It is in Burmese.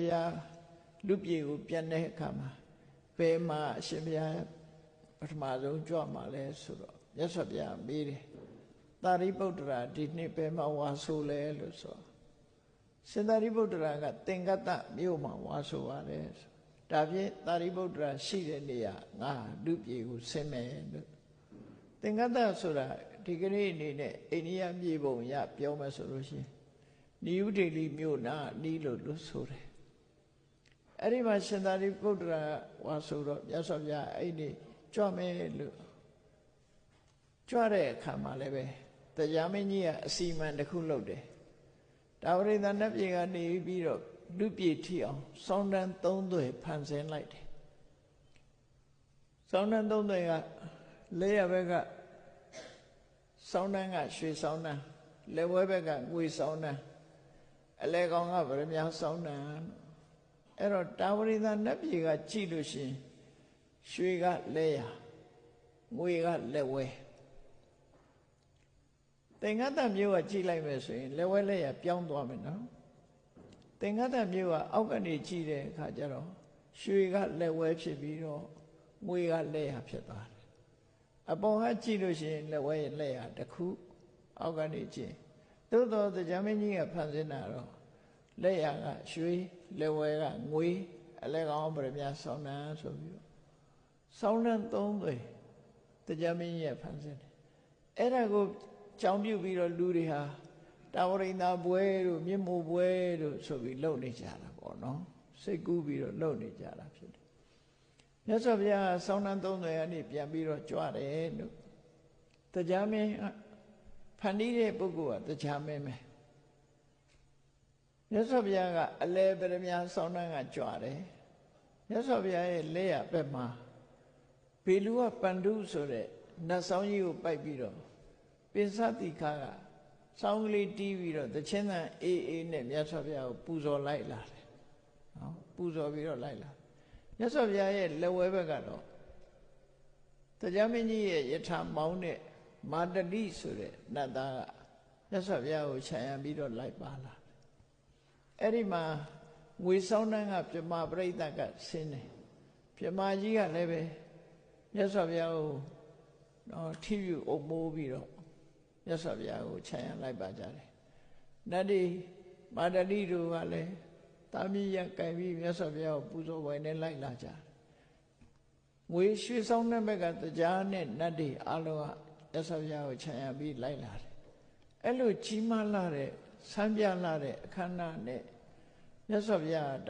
ဘုရားလူပြေကိုပြန်တဲ့အခါမှာဘယ်မှာအရှင်ဘုရားပထမဆုံးကြွမှာလဲဆိုတော့မြတ်စွာဘုရားမေးတယ်သာရိပုတ္တရာဒီနှစ်ဘယ်မှာဝါဆိုလဲလို့ဆိုရှင်သာရိပုတ္တရာကသင်္ကတမြို့မှာဝါဆိုပါတယ်ဆိုဒါဖြင့်သာရိပုတ္တရာရှိတဲ့နေရာငါလူပြေကိုဆင်းမယ်လို့သင်္ကတဆိုတာဒီကနေ့အနေနဲ့အိန္ဒိယမြေပုံရပြောမယ်ဆိုလို့ရှိရင်နိယုဒေလီမြို့နာနီးလို့လို့ဆိုတယ် အဲ့ဒီမှာရှင်သာရိပုတ္တရာဝါဆိုတော့မြတ်စွာဘုရားအဲ့ဒီကြွမယ်လို့ကြွတဲ့အခါမှာလည်းပဲတရားမင်းကြီးကအစီမံတစ်ခုလုပ်တယ်ဒါဝရိသနတ်ပြေကနေပြီးတော့လူပြေထီအောင်စောင်းတန်းသုံးသွယ်ဖန်ဆင်းလိုက်တယ်စောင်းတန်းသုံးသွယ်ကလေးရဘက်ကစောင်းတန်းကရွှေစောင်းတန်းလက်ဝဲဘက်ကငွေစောင်းတန်းအလဲကောင်ကဗရမ ्या စောင်းတန်း အဲ့တော့တာဝရိသနတ်ပြေကကြည့်လို့ရှိရင်ရွှေကလက်ရငွေကလက်ဝဲသင်္ကတမျိုးကကြည့်လိုက်မယ်ဆိုရင်လက်ဝဲလက်ရပြောင်းသွားမယ်နော်သင်္ကတမျိုးကအောက်ကနေကြည့်တဲ့အခါကျတော့ရွှေကလက်ဝဲဖြစ်ပြီးတော့ငွေကလက်ရဖြစ်သွားတယ်အပေါ်ကကြည့်လို့ရှိရင်လက်ဝဲလက်ရတစ်ခုအောက်ကနေကြည့်သို့တော်တရားမင်းကြီးကဖန်ဆင်းတာတော့ လက်ရကရွှေလက်ဝဲကငွေအလဲကောင်ဗရမ ्या ဆောင်းနှံဆိုပြီးတော့ဆောင်းနှံသုံးသွေတရားမင်းကြီးကဖန်ဆင်းတယ်အဲ့ဒါကိုကြောင်းပြုတ်ပြီးတော့လူတွေဟာတာဝရိန္ဒဘွဲတို့မြင့်မို့ဘွဲတို့ဆိုပြီးလှုပ်နေကြတာပေါ့နော်စိတ်ကူးပြီးတော့လှုပ်နေကြတာဖြစ်တယ်မြတ်စွာဘုရားဆောင်းနှံသုံးသွေကနေပြန်ပြီးတော့ကြွတယ်လို့တရားမင်းဖန်တီးတဲ့ပုဂ္ဂိုလ်ကတရားမင်းပဲ မြတ်စွာဘုရားကအလဲပရမညာဆောင်းနှံကကြွတယ်မြတ်စွာဘုရားရဲ့လက်ရဘက်မှာဘေလူကပန္တုဆိုတဲ့နတ်ဆောင်ကြီးကိုပိုက်ပြီးတော့ပိစတိခါကစောင်းကလေးတီးပြီးတော့တချင်းတန်အေးအေးနဲ့မြတ်စွာဘုရားကိုပူဇော်လိုက်လာတယ်နော်ပူဇော်ပြီးတော့လိုက်လာမြတ်စွာဘုရားရဲ့လက်ဝဲဘက်ကတော့တရားမင်းကြီးရဲ့ယထာမောင်းတဲ့မာတတိဆိုတဲ့နတ်သားကမြတ်စွာဘုရားကိုခြံရံပြီးတော့လိုက်ပါလာ အဲ့ဒီမှာငွေဆောင်တန်းကပြမပရိသတ်ကဆင်းတယ်ပြမကြီးကလည်းပဲမြတ်စွာဘုရားကိုတော့ထိယူအုပ်မိုးပြီးတော့မြတ်စွာဘုရားကိုခြံရံလိုက်ပါကြတယ်နတ်ဒီမာတတိတို့ကလည်းတာမီးရကင်ပြီးမြတ်စွာဘုရားကိုပူဇော်ဝယ်နေလိုက်လာကြတယ်ငွေရွှေဆောင်တဲ့ဘက်ကတရားနဲ့နတ်တွေအလုံးကမြတ်စွာဘုရားကိုခြံရံပြီးလိုက်လာတယ်အဲ့လိုကြီးမားလာတဲ့ ဆန်းပြလာတဲ့အခမ်းအနားနဲ့မြတ်စွာဘုရား